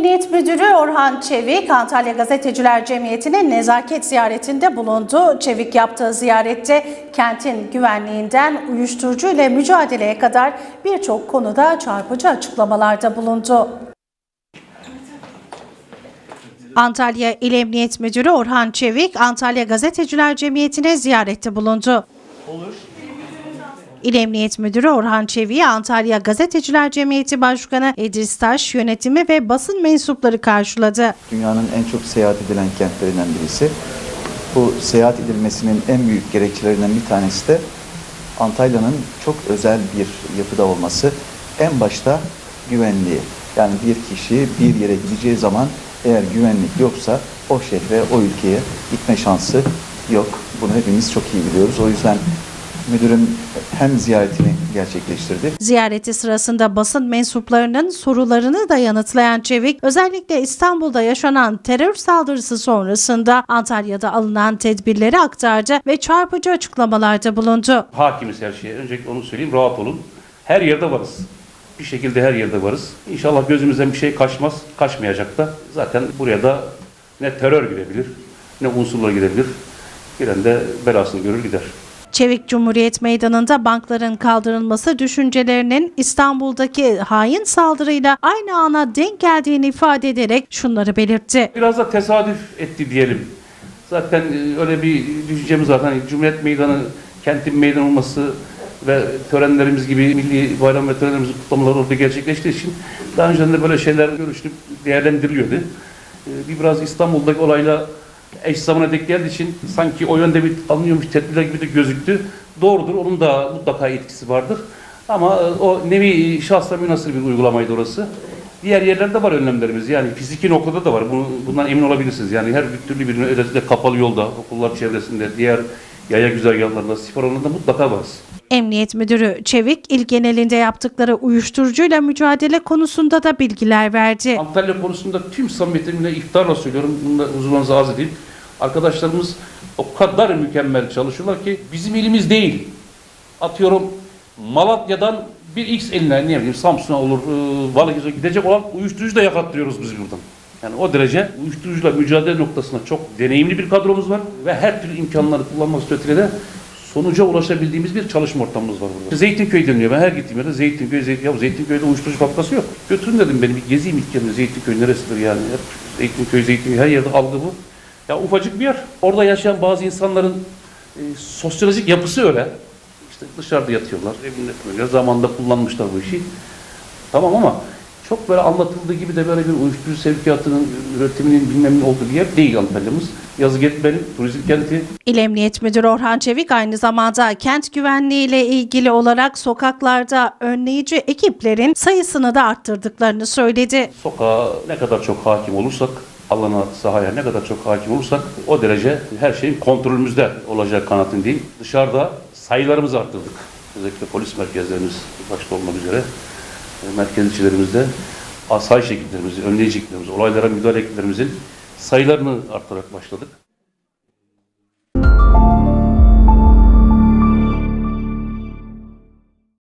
Emniyet Müdürü Orhan Çevik, Antalya Gazeteciler Cemiyeti'nin nezaket ziyaretinde bulundu. Çevik yaptığı ziyarette kentin güvenliğinden uyuşturucu ile mücadeleye kadar birçok konuda çarpıcı açıklamalarda bulundu. Antalya İl Emniyet Müdürü Orhan Çevik, Antalya Gazeteciler Cemiyeti'ne ziyarette bulundu. İl Emniyet Müdürü Orhan Çevik'i Antalya Gazeteciler Cemiyeti Başkanı Edris Taş yönetimi ve basın mensupları karşıladı. Dünyanın en çok seyahat edilen kentlerinden birisi. Bu seyahat edilmesinin en büyük gerekçelerinden bir tanesi de Antalya'nın çok özel bir yapıda olması. En başta güvenliği. Yani bir kişi bir yere gideceği zaman eğer güvenlik yoksa o şehre, o ülkeye gitme şansı yok. Bunu hepimiz çok iyi biliyoruz. O yüzden müdürüm hem ziyaretini gerçekleştirdi Ziyareti sırasında basın mensuplarının sorularını da yanıtlayan Çevik, özellikle İstanbul'da yaşanan terör saldırısı sonrasında Antalya'da alınan tedbirleri aktardı ve çarpıcı açıklamalarda bulundu. Hakimiz her şeye. Öncelikle onu söyleyeyim. Rahat olun. Her yerde varız. Bir şekilde her yerde varız. İnşallah gözümüzden bir şey kaçmaz. Kaçmayacak da. Zaten buraya da ne terör girebilir, ne unsurlar girebilir. Giren de belasını görür gider. Çevik Cumhuriyet Meydanı'nda bankların kaldırılması düşüncelerinin İstanbul'daki hain saldırıyla aynı ana denk geldiğini ifade ederek şunları belirtti. Biraz da tesadüf etti diyelim. Zaten e, öyle bir düşüncemiz var. Hani Cumhuriyet Meydanı, kentin meydan olması ve törenlerimiz gibi milli bayram ve törenlerimizin kutlamaları orada gerçekleştiği için daha önceden de böyle şeyler görüşülüp değerlendiriliyordu. E, Bir biraz İstanbul'daki olayla eş zamana denk geldiği için sanki o yönde bir alınıyormuş tedbirler gibi de gözüktü. Doğrudur, onun da mutlaka etkisi vardır. Ama e, o nevi şahsa münasır bir uygulamaydı orası. Diğer yerlerde var önlemlerimiz. Yani fiziki noktada da var. Bunu, bundan emin olabilirsiniz. Yani her bir türlü birine özellikle kapalı yolda, okullar çevresinde, diğer yaya güzergahlarında, spor alanında mutlaka varız. Emniyet Müdürü Çevik, il genelinde yaptıkları uyuşturucuyla mücadele konusunda da bilgiler verdi. Antalya konusunda tüm samimiyetimle iftarla söylüyorum. Bunda huzurlarınıza arz edeyim. Arkadaşlarımız o kadar mükemmel çalışıyorlar ki bizim ilimiz değil. Atıyorum Malatya'dan bir X eline ne bileyim Samsun'a olur, e, Balıkesir'e gidecek olan uyuşturucu da yakatlıyoruz biz buradan. Yani o derece uyuşturucuyla mücadele noktasında çok deneyimli bir kadromuz var ve her türlü imkanları kullanmak suretiyle de sonuca ulaşabildiğimiz bir çalışma ortamımız var burada. Zeytinköy deniliyor. Ben her gittiğim yerde Zeytinköy, Zeytin, ya Zeytinköy'de uyuşturucu fabrikası yok. Götürün dedim beni bir gezeyim ilk kere Zeytinköy neresidir yani. Hep Zeytinköy, Zeytinköy her yerde algı bu. Ya ufacık bir yer. Orada yaşayan bazı insanların e, sosyolojik yapısı öyle. İşte dışarıda yatıyorlar. Evinde böyle zamanında kullanmışlar bu işi. Tamam ama çok böyle anlatıldığı gibi de böyle bir uyuşturucu sevkiyatının üretiminin bilmem ne olduğu bir yer değil Antalya'mız. Yazık benim turizm kenti. İl Emniyet Müdürü Orhan Çevik aynı zamanda kent güvenliği ile ilgili olarak sokaklarda önleyici ekiplerin sayısını da arttırdıklarını söyledi. Sokağa ne kadar çok hakim olursak, alana, sahaya ne kadar çok hakim olursak o derece her şeyin kontrolümüzde olacak kanaatindeyim. Dışarıda sayılarımızı arttırdık. Özellikle polis merkezlerimiz başta olmak üzere merkez ilçelerimizde asayiş ekiplerimizi, önleyici ekiplerimizi, olaylara müdahale ekiplerimizin sayılarını arttırarak başladık.